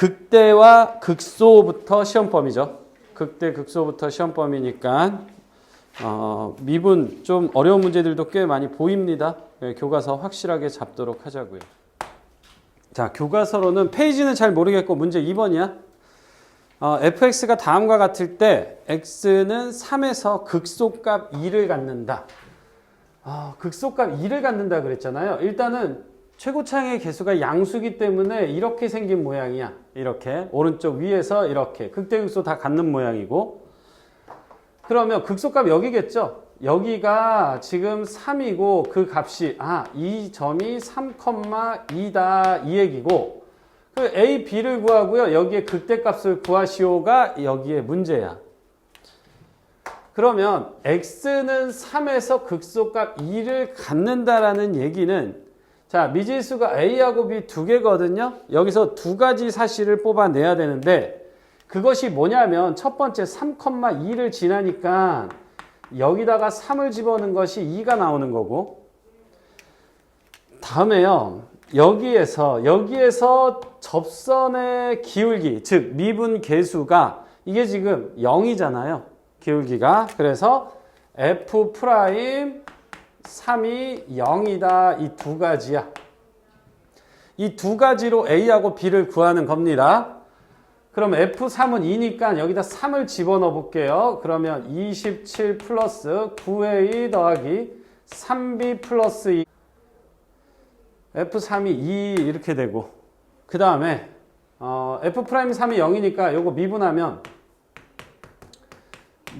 극대와 극소부터 시험 범위죠. 극대 극소부터 시험 범위니까 어, 미분 좀 어려운 문제들도 꽤 많이 보입니다. 예, 교과서 확실하게 잡도록 하자고요. 자, 교과서로는 페이지는 잘 모르겠고 문제 2번이야. 어, fx가 다음과 같을 때 x는 3에서 극소값 2를 갖는다. 아, 극소값 2를 갖는다 그랬잖아요. 일단은 최고창의 개수가 양수기 때문에 이렇게 생긴 모양이야. 이렇게 오른쪽 위에서 이렇게 극대극소 다 갖는 모양이고 그러면 극소값 여기겠죠? 여기가 지금 3이고 그 값이 아, 이 점이 3,2다 이 얘기고 그 A, B를 구하고요. 여기에 극대값을 구하시오가 여기에 문제야. 그러면 x는 3에서 극소값 2를 갖는다라는 얘기는 자 미지수가 a하고 b 두 개거든요. 여기서 두 가지 사실을 뽑아내야 되는데 그것이 뭐냐면 첫 번째 3,2를 지나니까 여기다가 3을 집어넣은 것이 2가 나오는 거고 다음에요. 여기에서 여기에서 접선의 기울기 즉 미분 계수가 이게 지금 0이잖아요. 기울기가 그래서 f 프라임 3이 0이다 이 두 가지야. 이 두 가지로 a하고 b를 구하는 겁니다. 그럼 f3은 2니까 여기다 3을 집어넣어 볼게요. 그러면 27 플러스 9a 더하기 3b 플러스 2 f3이 2 이렇게 되고 그 다음에 어, f'3이 0이니까 요거 미분하면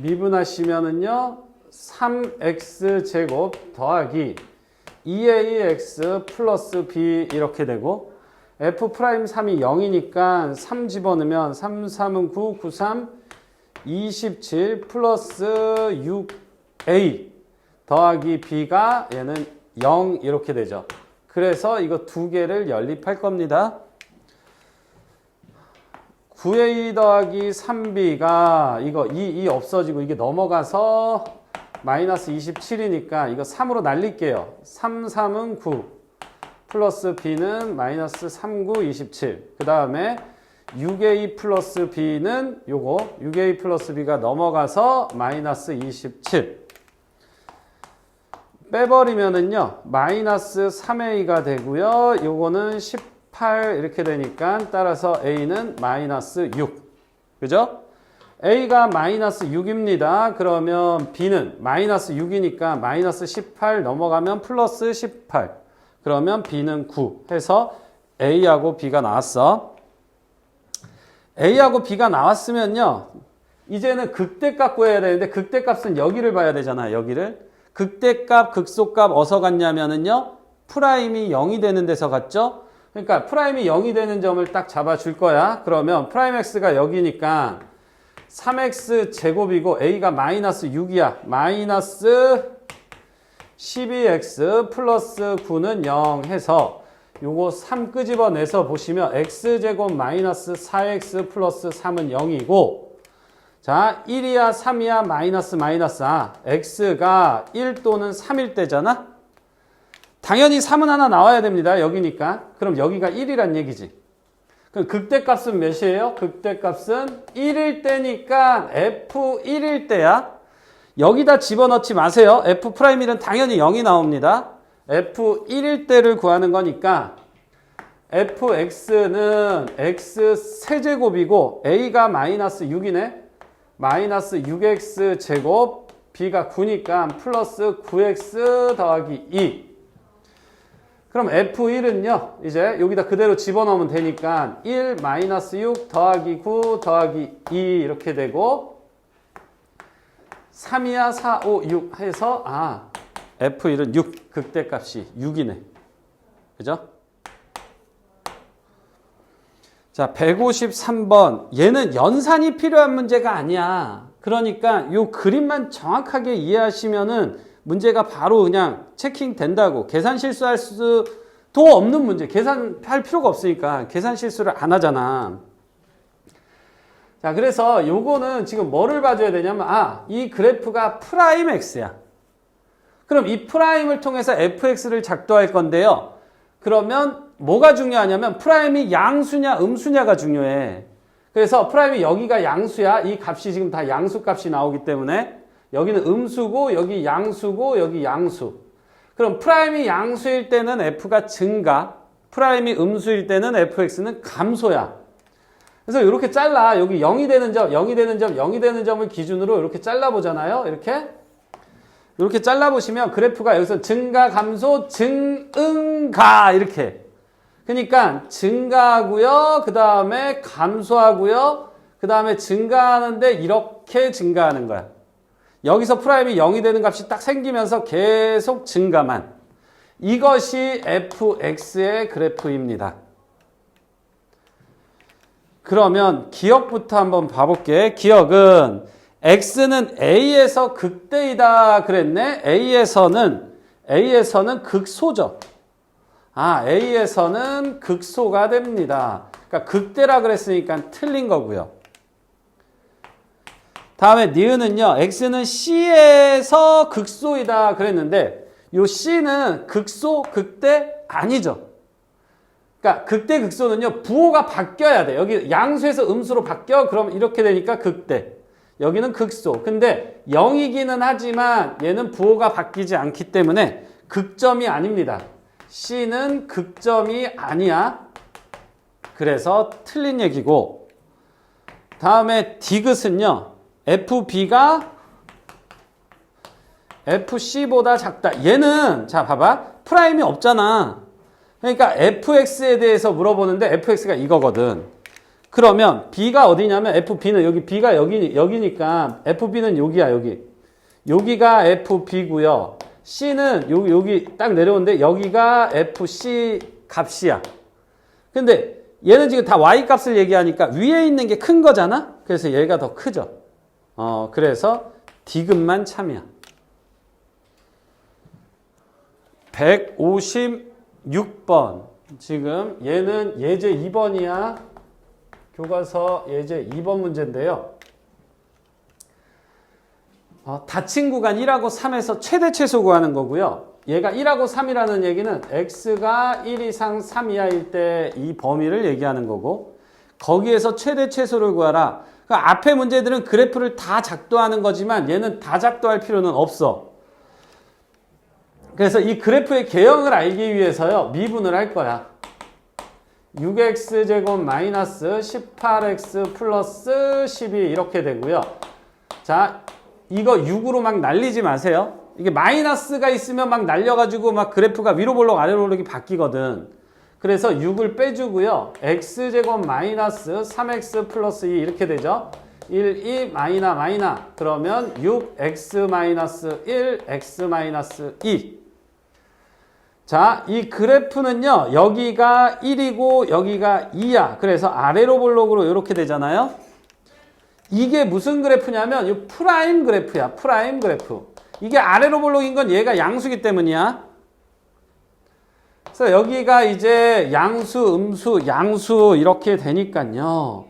미분하시면은요 3x 제곱 더하기 2ax 플러스 b 이렇게 되고 f'3이 0이니까 3 집어넣으면 3, 3은 9, 9, 3, 27 플러스 6a 더하기 b가 얘는 0 이렇게 되죠. 그래서 이거 두 개를 연립할 겁니다. 9a 더하기 3b가 이거 2, 2 없어지고 이게 넘어가서 마이너스 27이니까 이거 3으로 날릴게요. 3, 3은 9 플러스 b는 마이너스 3, 9, 27. 그 다음에 6a 플러스 b는 요거 6a 플러스 b가 넘어가서 마이너스 27. 빼버리면은요 마이너스 3a가 되고요 요거는 18 이렇게 되니까 따라서 a는 마이너스 6 그죠? A가 마이너스 6입니다 그러면 b는 마이너스 6이니까 마이너스 18 넘어가면 플러스 18 그러면 b는 9 해서 a하고 b가 나왔어 a하고 b가 나왔으면요 이제는 극대값 구해야 되는데 극대값은 여기를 봐야 되잖아 여기를 극대값, 극소값 어디서 갔냐면은요. 프라임이 0이 되는 데서 갔죠. 그러니까 프라임이 0이 되는 점을 딱 잡아줄 거야. 그러면 프라임 x가 여기니까 3x 제곱이고 a가 마이너스 6이야. 마이너스 12x 플러스 9는 0 해서 요거 3 끄집어내서 보시면 x제곱 마이너스 4x 플러스 3은 0이고 자, 1이야, 3이야, 마이너스, 마이너스, 아, x가 1 또는 3일 때잖아? 당연히 3은 하나 나와야 됩니다. 여기니까. 그럼 여기가 1이란 얘기지. 그럼 극대값은 몇이에요? 극대값은 1일 때니까 f1일 때야. 여기다 집어넣지 마세요. f'1은 당연히 0이 나옵니다. f1일 때를 구하는 거니까 fx는 x 세제곱이고 a가 마이너스 6이네. 마이너스 6x 제곱 b가 9니까 플러스 9x 더하기 2 그럼 f1은요 이제 여기다 그대로 집어넣으면 되니까 1 마이너스 6 더하기 9 더하기 2 이렇게 되고 3이야 4, 5, 6 해서 아 f1은 6 극대값이 6이네 그죠? 자, 153번. 얘는 연산이 필요한 문제가 아니야. 그러니까 요 그림만 정확하게 이해하시면은 문제가 바로 그냥 체킹 된다고. 계산 실수할 수도 없는 문제. 계산할 필요가 없으니까 계산 실수를 안 하잖아. 자, 그래서 요거는 지금 뭐를 봐줘야 되냐면, 아, 이 그래프가 프라임 X야. 그럼 이 프라임을 통해서 fx를 작도할 건데요. 그러면 뭐가 중요하냐면 프라임이 양수냐 음수냐가 중요해. 그래서 프라임이 여기가 양수야. 이 값이 지금 다 양수 값이 나오기 때문에 여기는 음수고 여기 양수고 여기 양수. 그럼 프라임이 양수일 때는 f가 증가, 프라임이 음수일 때는 fx는 감소야. 그래서 이렇게 잘라. 여기 0이 되는 점, 0이 되는 점, 0이 되는 점을 기준으로 이렇게 잘라 보잖아요. 이렇게. 이렇게 잘라 보시면 그래프가 여기서 증가, 감소, 증 응 가 이렇게. 그러니까 증가하고요. 그 다음에 감소하고요. 그 다음에 증가하는데 이렇게 증가하는 거야. 여기서 프라임이 0이 되는 값이 딱 생기면서 계속 증가만. 이것이 fx의 그래프입니다. 그러면 기억부터 한번 봐볼게. 기억은 x는 a에서 극대이다 그랬네. a에서는 a에서는 극소죠. 아, a에서는 극소가 됩니다. 그러니까 극대라 그랬으니까 틀린 거고요. 다음에 니은은요. x는 c에서 극소이다 그랬는데 요 c는 극소, 극대 아니죠. 그러니까 극대 극소는요. 부호가 바뀌어야 돼. 여기 양수에서 음수로 바뀌어. 그럼 이렇게 되니까 극대. 여기는 극소. 근데 0이기는 하지만 얘는 부호가 바뀌지 않기 때문에 극점이 아닙니다. C는 극점이 아니야. 그래서 틀린 얘기고. 다음에 디귿은요. FB가 FC보다 작다. 얘는 자 봐봐. 프라임이 없잖아. 그러니까 fx에 대해서 물어보는데 fx가 이거거든. 그러면 b가 어디냐면 fb는 여기 b가 여기 여기니까 fb는 여기야 여기. 여기가 fb고요. c는 여기 여기 딱 내려오는데 여기가 fc 값이야. 근데 얘는 지금 다 y 값을 얘기하니까 위에 있는 게 큰 거잖아. 그래서 얘가 더 크죠. 어 그래서 디귿만 참이야. 156번. 지금 얘는 예제 2번이야. 교과서 예제 2번 문제인데요. 어, 닫힌 구간 1하고 3에서 최대 최소 구하는 거고요. 얘가 1하고 3이라는 얘기는 x가 1 이상 3 이하일 때 이 범위를 얘기하는 거고 거기에서 최대 최소를 구하라. 그러니까 앞에 문제들은 그래프를 다 작도하는 거지만 얘는 다 작도할 필요는 없어. 그래서 이 그래프의 개형을 알기 위해서요. 미분을 할 거야. 6x제곱 마이너스 18x 플러스 12 이렇게 되고요. 자, 이거 6으로 막 날리지 마세요. 이게 마이너스가 있으면 막 날려가지고 막 그래프가 위로 볼록 아래로 볼록이 바뀌거든. 그래서 6을 빼주고요. x제곱 마이너스 3x 플러스 2 이렇게 되죠. 1, 2 마이나 마이나 그러면 6x 마이너스 1, x 마이너스 2 자, 이 그래프는요, 여기가 1이고 여기가 2야. 그래서 아래로 볼록으로 이렇게 되잖아요. 이게 무슨 그래프냐면, 이 프라임 그래프야. 프라임 그래프. 이게 아래로 볼록인 건 얘가 양수기 때문이야. 그래서 여기가 이제 양수, 음수, 양수 이렇게 되니까요.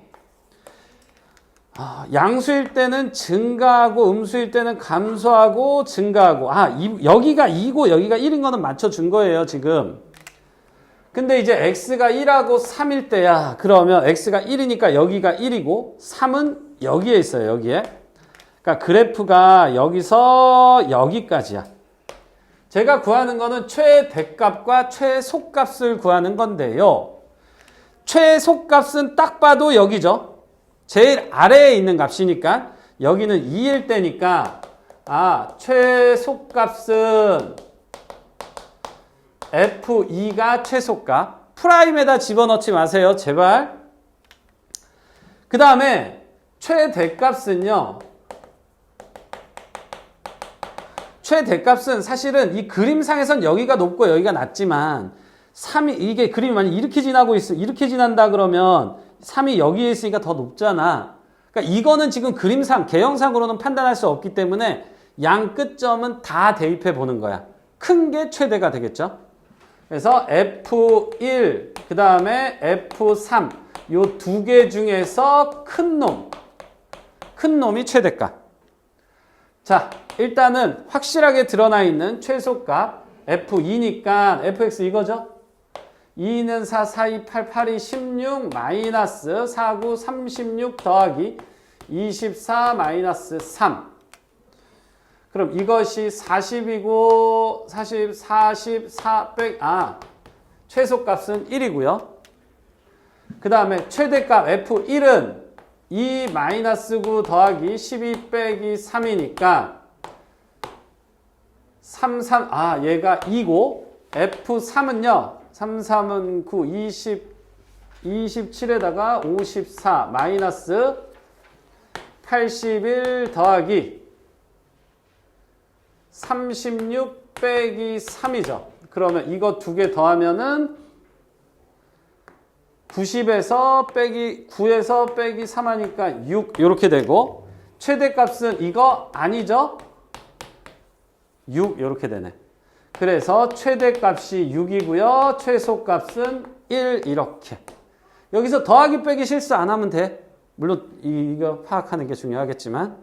아, 양수일 때는 증가하고 음수일 때는 감소하고 증가하고. 아 이, 여기가 2고 여기가 1인 거는 맞춰준 거예요 지금. 근데 이제 x가 1하고 3일 때야. 그러면 x가 1이니까 여기가 1이고 3은 여기에 있어요 여기에. 그러니까 그래프가 여기서 여기까지야 제가 구하는 거는 최대값과 최소값을 구하는 건데요. 최소값은 딱 봐도 여기죠. 제일 아래에 있는 값이니까 여기는 2일 때니까 아 최소값은 F2가 최소값. 프라임에다 집어넣지 마세요. 제발. 그 다음에 최대값은요 최대값은 사실은 이 그림상에선 여기가 높고 여기가 낮지만 3이 이게 그림이 만약 이렇게 지나고 있어 이렇게 지난다 그러면 3이 여기에 있으니까 더 높잖아. 그러니까 이거는 지금 그림상, 개형상으로는 판단할 수 없기 때문에 양 끝점은 다 대입해 보는 거야. 큰 게 최대가 되겠죠. 그래서 F1, 그 다음에 F3, 요 두 개 중에서 큰 놈, 큰 놈이 최대값. 자, 일단은 확실하게 드러나 있는 최소값 F2니까 fx 이거죠? 2는 4, 4, 2, 8, 8이 16 마이너스 4, 9, 36 더하기 24 마이너스 3. 그럼 이것이 40이고 40, 44 백, 아, 최소값은 1이고요. 그 다음에 최대값 F1은 2 마이너스 9 더하기 12 빼기 3이니까 3, 3, 아, 얘가 2고 F3은요, 3, 3은 9, 20, 27에다가 54 마이너스 81 더하기 36 빼기 3이죠. 그러면 이거 두 개 더하면은 90에서 빼기 9에서 빼기 3 하니까 6 이렇게 되고 최대값은 이거 아니죠? 6 이렇게 되네. 그래서 최대값이 6이고요. 최소값은 1 이렇게. 여기서 더하기 빼기 실수 안 하면 돼. 물론 이거 파악하는 게 중요하겠지만